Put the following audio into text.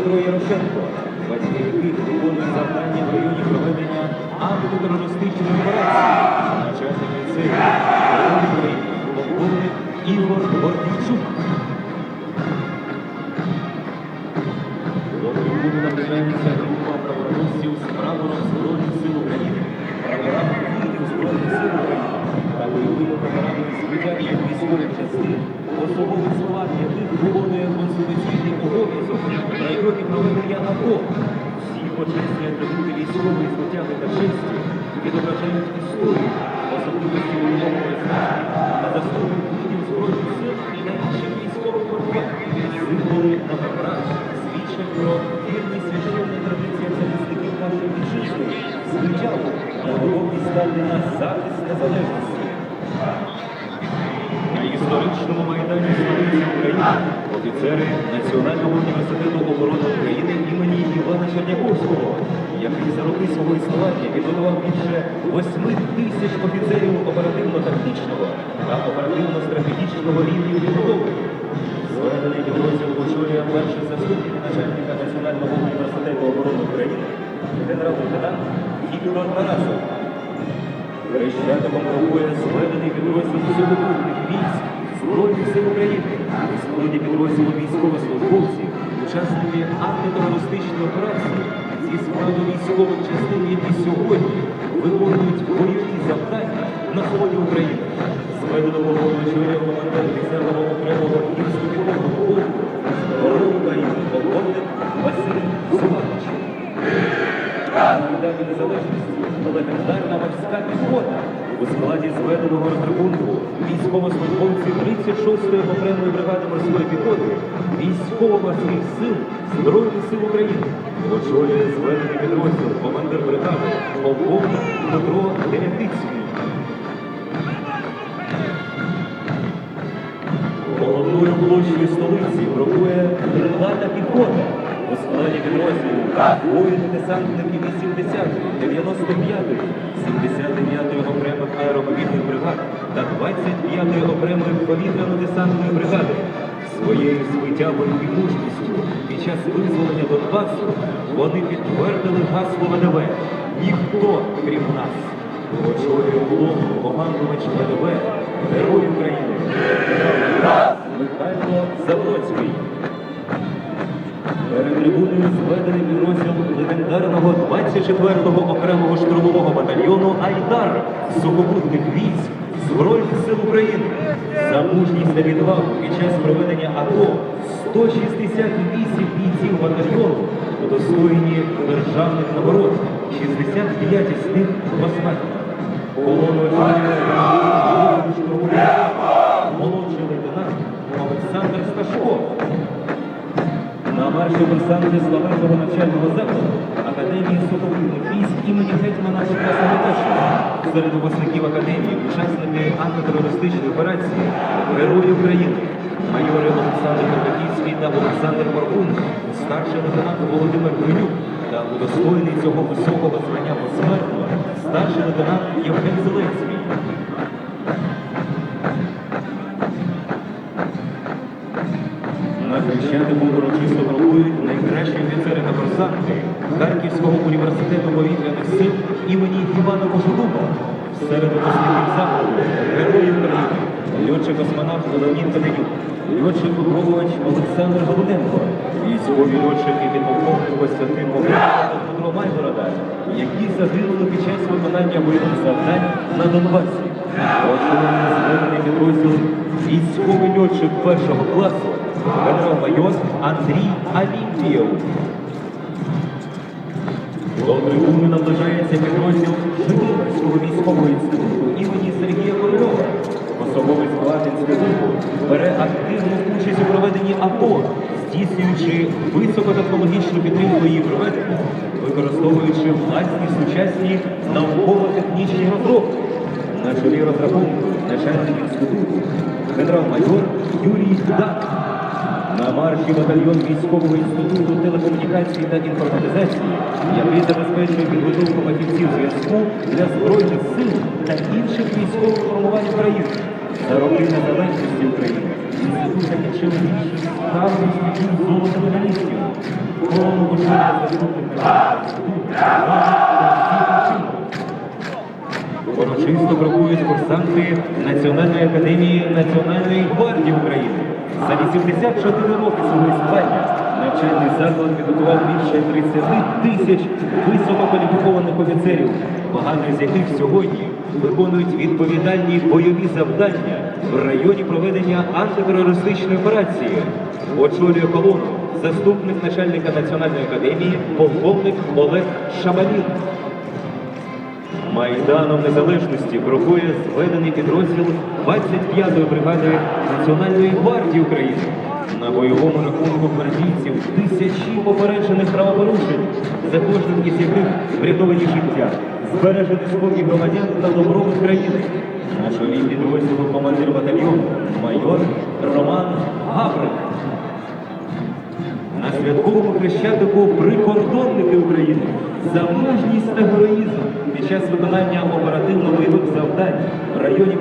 Дмитро Ярошенко. Батьки яких виконують завдання в районі проведення антитерористичної операції. Начальник ліцею Герой України, Ігор Гордійчук. До трибуни наближається група правоохоронців з прапором Збройних сил України, прапорами Збройних сил України та бойовими прапорами звичайних військових частин, особовий склад яких виконує конституційний обов'язок на проведення АТО. Всі почесні атрибути військової звитяги та честі відображають історію, особливості воєнного значення та заслуги видів Збройних сил і найбільших військових формувань, символи на прапорах свідчать про вірність священної традиції захисників нашої вітчизни, звичайно, на готовність стати на захист незалежності. На майдані столиці України офіцери Національного університету оборони України імені Івана Черняковського, який за роки свого існування підготував більше 8 тисяч офіцерів оперативно-тактичного та оперативно-стратегічного рівнів підготовки. Зведений підрозділ очолює перший заступник начальника Національного університету оборони України, генерал-лейтенант Віктор Тарасов. Хрещатиком рукує зведений підрозділ сухопутних військ Збройних сил України. У складі підрозділу військовослужбовців, учасники антитерористичної операції зі складу військових частин, які сьогодні виконують бойові завдання на сході України. Зведеного очолює командир 10-го окремого гірсько-піхотного полку Збройної України полковник Василь Зубанович. На Майдані Незалежності легендарна морська піхота у складі зведеного розрахунку військовослужбовців 36-ї окремої бригади морської піхоти військово-морських сил Збройних сил України очолює зведений підрозділ командир бригади полковник Петро Терятицький. Головною площею столиці крокує крилата піхота у складі підрозділу воїни-десантники 80-ї, 95-ї, 79-ї окремих аероповітних бригад та 25-ї окремої повітряно-десантної бригади. Своєю звитягою і мужністю під час визволення Донбасу вони підтвердили гасло ВДВ «Ніхто крім нас». Очолює голову командувач ВДВ, Герой України. Михайло Заводський. Перед трибуною зведений підрозділ легендарного 24-го окремого штурмового батальйону Айдар сухопутних військ Збройних сил України. За мужність та відвагу під час проведення АТО 168 бійців батальйону удостоєні державних нагород, 65 з них посмертно. Штурмовий молодший лейтенант Сташко. На марші курсанти славетного навчального закладу Академії сухопутних військ імені гетьмана Петра Сагайдачного. Серед випускників академії учасники антитерористичної операції Герої України, майори Олександр Карпатівський та Олександр Горбун, старший лейтенант Володимир Гринюк та удостоєний цього високого звання посмертно старший лейтенант Євген Зеленський. На Хрещатику урочисто крокують найкращі офіцери та курсанти Харківського університету повітряних сил імені Івана Кожедуба. Серед випускників заходу Герої України, льотчик-космонавт Леонід Каденюк, льотчик-випробувач Олександр Голубенко, військові льотчики підполковник Костянтин та Дмитро Майгорода, які загинули під час виконання бойових завдань на Донбасі. Очолює зведений підрозділ військовий льотчик першого класу генерал-майор Андрій Алімпієв. До трибуни наближається підрозділ Житомирського військового інституту імені Сергія Корольова. Особовий склад інституту бере активну участь у проведенні АТО, здійснюючи високотехнологічну підтримку її проведення, використовуючи власні сучасні науково-технічні розробки. На чолі розрахунку начальник інституту генерал-майор Юрій Дак. На марші батальйон військового інституту телекомунікації та інформатизації, який забезпечує підготовку фахівців зв'язку для збройних сил та інших військових формувань України. За роки незалежності України інститут закінчив більше ста інститутів золота медалістів. Корону очолює заступник Урочисто крокують курсанти Національної академії Національної гвардії України. За 84 роки свого існування навчальний заклад підготував більше 30 тисяч висококваліфікованих офіцерів, багато з яких сьогодні виконують відповідальні бойові завдання в районі проведення антитерористичної операції. Очолює колону заступник начальника Національної академії полковник Олег Шабалін. Майданом Незалежності крокує зведений підрозділ 25-ї бригади Національної гвардії України. На бойовому рахунку гвардійців тисячі попереджених правопорушень, за кожним із яких врятовані життя, збережені спокій громадян та добробут країни. На чолі підрозділу командир батальйону майор хрещатику прикордонники України. За мужність та героїзм під час виконання оперативно-бойових завдань в районі